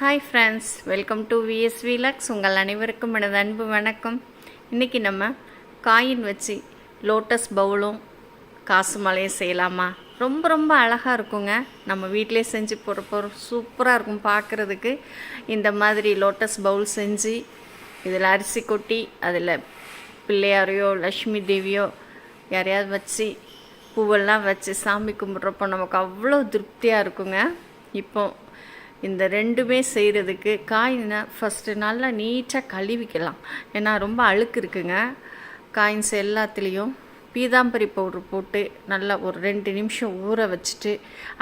Hi friends welcome to VS vlogs உங்கள் அனைவருக்கும் எனது அன்பு வணக்கம். இன்றைக்கி நம்ம காயின் வச்சு லோட்டஸ் பவுலும் காசு மலையும் செய்யலாமா? ரொம்ப ரொம்ப அழகாக இருக்குங்க. நம்ம வீட்டிலே செஞ்சு போகிறப்போ சூப்பராக இருக்கும் பார்க்குறதுக்கு. இந்த மாதிரி லோட்டஸ் பவுல் செஞ்சு இதில் அரிசி கொட்டி அதில் பிள்ளையாரையோ லக்ஷ்மி தேவியோ யாரையாவது வச்சு பூவெல்லாம் வச்சு சாமி கும்பிட்றப்போ நமக்கு அவ்வளோ திருப்தியாக இருக்குங்க. இப்போ இந்த ரெண்டுமே செய்கிறதுக்கு காயினை ஃபஸ்ட்டு நல்லா நீட்டாக கழுவிக்கலாம். ஏன்னா ரொம்ப அழுக்கு இருக்குங்க. காயின்ஸ் எல்லாத்துலேயும் பீதாம்பரி பவுடர் போட்டு நல்லா ஒரு ரெண்டு நிமிஷம் ஊற வச்சுட்டு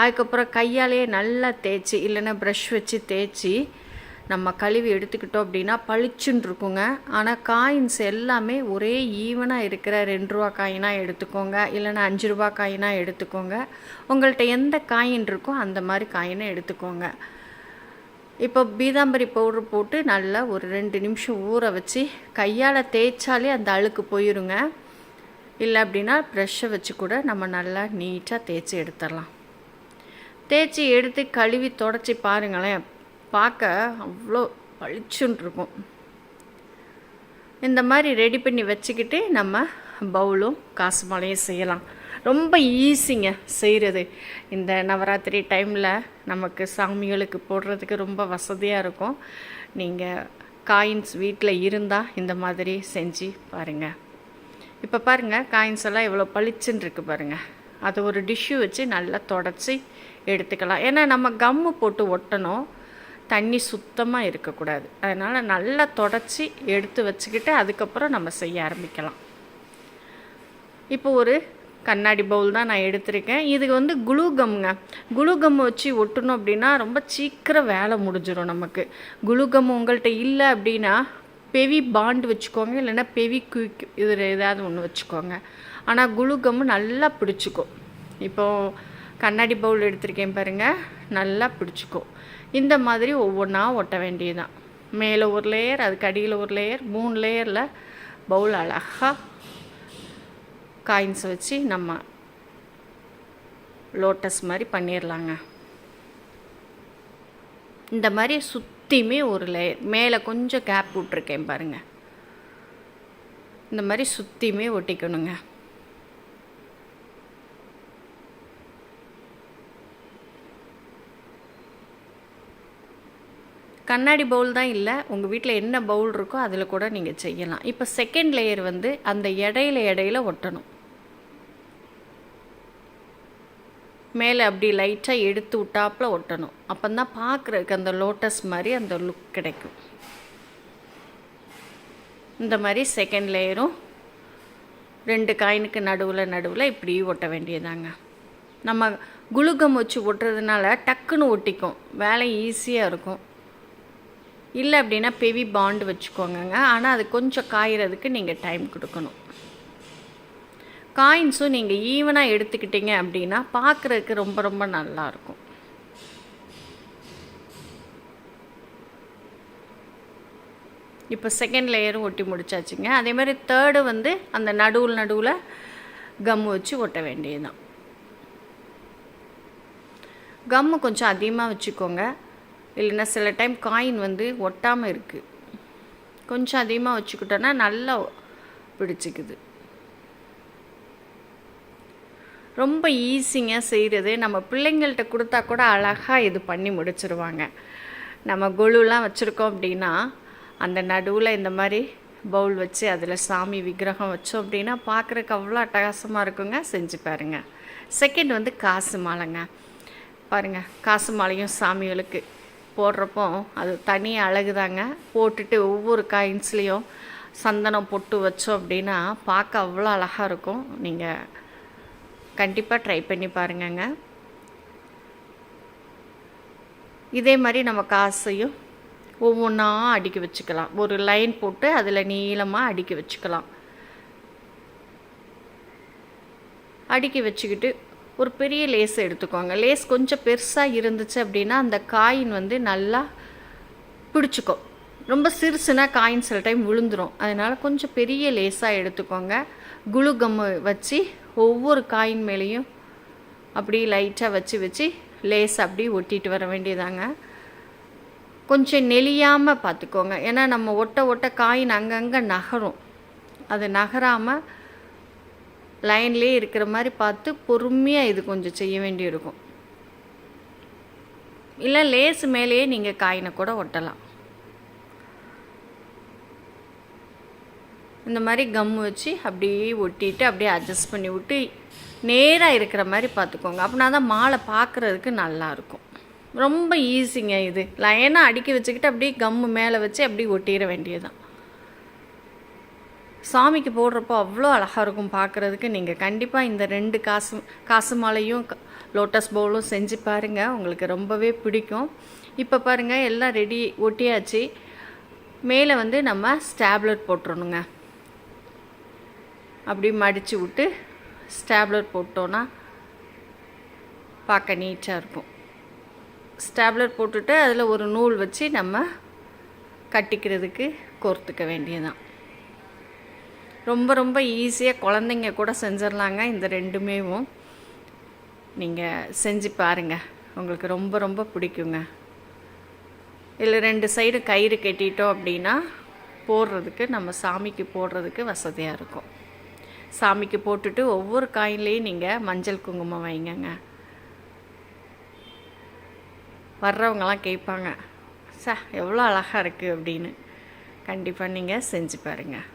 அதுக்கப்புறம் கையாலேயே நல்லா தேய்ச்சி இல்லைன்னா ப்ரஷ் வச்சு தேய்ச்சி நம்ம கழுவி எடுத்துக்கிட்டோம் அப்படின்னா பளிச்சுன்னு இருக்குங்க. ஆனால் காயின்ஸ் எல்லாமே ஒரே ஈவனாக இருக்கிற ரெண்டு ரூபா காயினாக எடுத்துக்கோங்க. இல்லைன்னா அஞ்சு ரூபா காயினாக எடுத்துக்கோங்க. உங்கள்கிட்ட எந்த காயின் இருக்கோ அந்த மாதிரி காயினை எடுத்துக்கோங்க. இப்போ பீதாம்பரி பவுடர் போட்டு நல்லா ஒரு ரெண்டு நிமிஷம் ஊற வச்சு கையால் தேய்ச்சாலே அந்த அழுக்கு போயிருங்க. இல்லை அப்படின்னா ப்ரெஷ்ஷை வச்சு கூட நம்ம நல்லா நீட்டாக தேய்ச்சி எடுத்துடலாம். தேய்ச்சி எடுத்து கழுவி தொடச்சி பாருங்களேன். பார்க்க அவ்வளோ பளிச்சுன்னு இருக்கும். இந்த மாதிரி ரெடி பண்ணி வச்சுக்கிட்டு நம்ம பவுலும் காசு மலையும் செய்யலாம். ரொம்ப ஈஸிங்க செய்கிறது இந்த நவராத்திரி டைமில் நமக்கு சாமிகளுக்கு போடுறதுக்கு ரொம்ப வசதியாக இருக்கும். நீங்கள் காயின்ஸ் வீட்டில் இருந்தால் இந்த மாதிரி செஞ்சு பாருங்கள் இப்போ பாருங்கள் காயின்ஸ் எல்லாம் எவ்வளோ பளிச்சுன்னு இருக்குது பாருங்கள் அதை ஒரு டிஷ்யூ வச்சு நல்லா தொடச்சி எடுத்துக்கலாம். ஏன்னா நம்ம கம்மு போட்டு ஒட்டணும். தண்ணி சுத்தமாக இருக்கக்கூடாது. அதனால் நல்லா தொடச்சி எடுத்து வச்சுக்கிட்டு அதுக்கப்புறம் நம்ம செய்ய ஆரம்பிக்கலாம். இப்போ ஒரு கண்ணாடி பவுல் தான் நான் எடுத்திருக்கேன். இது வந்து குளுகம்ங்க கம்ங்க. வச்சு ஒட்டணும் அப்படின்னா ரொம்ப சீக்கிரம் வேலை முடிஞ்சிடும் நமக்கு. குளுகம் உங்கள்கிட்ட இல்லை அப்படின்னா பெவி பாண்ட் வச்சுக்கோங்க. இல்லைன்னா பெவி குயிக் இதில் ஏதாவது ஒன்று வச்சுக்கோங்க. ஆனால் குளுகம்மு நல்லா பிடிச்சிக்கும். இப்போது கண்ணாடி பவுல் எடுத்திருக்கேன் பாருங்கள் நல்லா பிடிச்சிக்கும். இந்த மாதிரி ஒவ்வொன்றா ஒட்ட வேண்டியதுதான். மேலே ஒரு லேயர் அதுக்கு அடியில் ஒரு லேயர் மூணு லேயரில் பவுல் அழகாக காயின்ஸ் வச்சு நம்ம லோட்டஸ் மாதிரி பண்ணிடலாங்க இந்த மாதிரி சுற்றியுமே ஒரு லேயர் மேலே கொஞ்சம் கேப் விட்ருக்கேன் பாருங்கள் இந்த மாதிரி சுற்றியுமே ஒட்டிக்கணுங்க. கண்ணாடி பவுல் தான் இல்லை உங்கள் வீட்டில் என்ன பவுல் இருக்கோ அதில் கூட நீங்கள் செய்யலாம். இப்போ செகண்ட் லேயர் வந்து அந்த இடையில இடையில ஒட்டணும். மேலே அப்படி லைட்டாக எடுத்து விட்டாப்புல ஒட்டணும். அப்போ தான் பார்க்குறதுக்கு அந்த லோட்டஸ் மாதிரி அந்த லுக் கிடைக்கும். இந்த மாதிரி செகண்ட் லேயரும் ரெண்டு காயினுக்கு நடுவில் நடுவில் இப்படி ஒட்ட வேண்டியதாங்க. நம்ம குளுகம் வச்சு ஒட்டுறதுனால டக்குன்னு ஒட்டிக்கும். வேலை ஈஸியாக இருக்கும். இல்லை அப்படின்னா பெவி பாண்டு வச்சுக்கோங்க ஆனால் அது கொஞ்சம் காயறதுக்கு நீங்கள் டைம் கொடுக்கணும். காயின்ஸும் நீங்கள் ஈவனாக எடுத்துக்கிட்டீங்க அப்படின்னா பார்க்குறதுக்கு ரொம்ப ரொம்ப நல்லாயிருக்கும் இப்போ செகண்ட் லேயரும் ஒட்டி முடிச்சாச்சுங்க. அதே மாதிரி தேர்டு வந்து அந்த நடுவில் நடுவில் கம்மு வச்சு ஒட்ட வேண்டியதுதான். கம்மு கொஞ்சம் அதிகமாக வச்சுக்கோங்க. இல்லைன்னா சில டைம் காயின் வந்து ஒட்டாமல் இருக்குது கொஞ்சம் அதிகமாக வச்சுக்கிட்டோன்னா நல்லா பிடிச்சிக்குது. ரொம்ப ஈஸிங்க செய்கிறது நம்ம பிள்ளைங்கள்ட்ட கொடுத்தா கூட அழகாக இது பண்ணி முடிச்சிருவாங்க. நம்ம கொலுலாம் வச்சுருக்கோம் அப்படின்னா அந்த நடுவில் இந்த மாதிரி பவுல் வச்சு அதில் சாமி விக்கிரகம் வச்சோம் அப்படின்னா பார்க்குறக்கு அவ்வளோ அட்டகாசமாக இருக்குங்க. செஞ்சு பாருங்கள் செகண்ட் வந்து காசு மாலைங்க. பாருங்கள் காசு மாலையும் சாமிகளுக்கு போடுறப்போ அது தனி அழகுதாங்க. போட்டுட்டு ஒவ்வொரு காயின்ஸ்லேயும் சந்தனம் பொட்டு வச்சோம் அப்படின்னா பார்க்க அவ்வளோ அழகாக இருக்கும். நீங்கள் கண்டிப்பாக ட்ரை பண்ணி பாருங்கங்க. இதே மாதிரி நம்ம காசையும் ஒவ்வொன்றா அடுக்கி வச்சுக்கலாம். ஒரு லைன் போட்டு அதில் நீளமாக அடுக்கி வச்சுக்கலாம். அடுக்கி வச்சுக்கிட்டு ஒரு பெரிய லேஸ் எடுத்துக்கோங்க. லேஸ் கொஞ்சம் பெருசாக இருந்துச்சு அப்படின்னா அந்த காயின் வந்து நல்லா பிடிச்சிக்கும். ரொம்ப சிறுசுனா காயின் சில டைம் விழுந்துடும் அதனால் கொஞ்சம் பெரிய லேஸாக எடுத்துக்கோங்க. குழு கம்மு வச்சு ஒவ்வொரு காயின் மேலேயும் அப்படி லைட்டாக வச்சு வச்சு லேஸ் அப்படி ஒட்டிட்டு வர வேண்டியதாங்க. கொஞ்சம் நெளியாமல் பார்த்துக்கோங்க. ஏன்னா நம்ம ஒட்ட ஒட்ட காயின் அங்கங்கே நகரும். அது நகராமல் லைன்லேயே இருக்கிற மாதிரி பார்த்து பொறுமையாக இது கொஞ்சம் செய்ய வேண்டியிருக்கும். இல்லை லேஸ் மேலேயே நீங்கள் காயினை கூட ஒட்டலாம். இந்த மாதிரி கம் வச்சு அப்படியே ஒட்டிட்டு அப்படியே அட்ஜஸ்ட் பண்ணி விட்டு நேராக இருக்கிற மாதிரி பார்த்துக்கோங்க. அப்படின்னா தான் மாலை பார்க்குறதுக்கு நல்லாயிருக்கும் ரொம்ப ஈஸிங்க இது. லைனாக அடுக்கி வச்சுக்கிட்டு அப்படியே கம்மு மேலே வச்சு அப்படியே ஒட்டிட வேண்டியதுதான். சாமிக்கு போடுறப்போ அவ்வளோ அழகாக இருக்கும் பார்க்குறதுக்கு. நீங்கள் கண்டிப்பாக இந்த ரெண்டு காசு காசு மாலையும் லோட்டஸ் பவுலும் செஞ்சு பாருங்கள் உங்களுக்கு ரொம்பவே பிடிக்கும். இப்போ பாருங்கள் எல்லாம் ரெடி ஒட்டியாச்சு. மேலே வந்து நம்ம ஸ்டாப்லர் போட்டுறணுங்க. அப்படி மடித்து விட்டு ஸ்டாப்லர் போட்டோன்னா பார்க்க நீட்டாக இருக்கும். ஸ்டாப்லர் போட்டுட்டு அதில் ஒரு நூல் வச்சு நம்ம கட்டிக்கிறதுக்கு கோர்த்துக்க வேண்டியதான் ரொம்ப ரொம்ப ஈஸியாக குழந்தைங்க கூட செஞ்சிடலாங்க இந்த ரெண்டுமேவும் நீங்கள் செஞ்சு பாருங்கள் உங்களுக்கு ரொம்ப ரொம்ப பிடிக்குங்க. இதில் ரெண்டு சைடு கயிறு கட்டிட்டோம் அப்படின்னா போடுறதுக்கு நம்ம சாமிக்கு போடுறதுக்கு வசதியாக இருக்கும். சாமிக்கு போட்டுட்டு ஒவ்வொரு காயின்லேயும் நீங்கள் மஞ்சள் குங்குமம் வைங்கங்க. வர்றவங்கலாம் கேட்பாங்க ச எவ்வளோ அழகாக இருக்குது அப்படின்னு. கண்டிப்பாக நீங்கள் செஞ்சு பாருங்கள்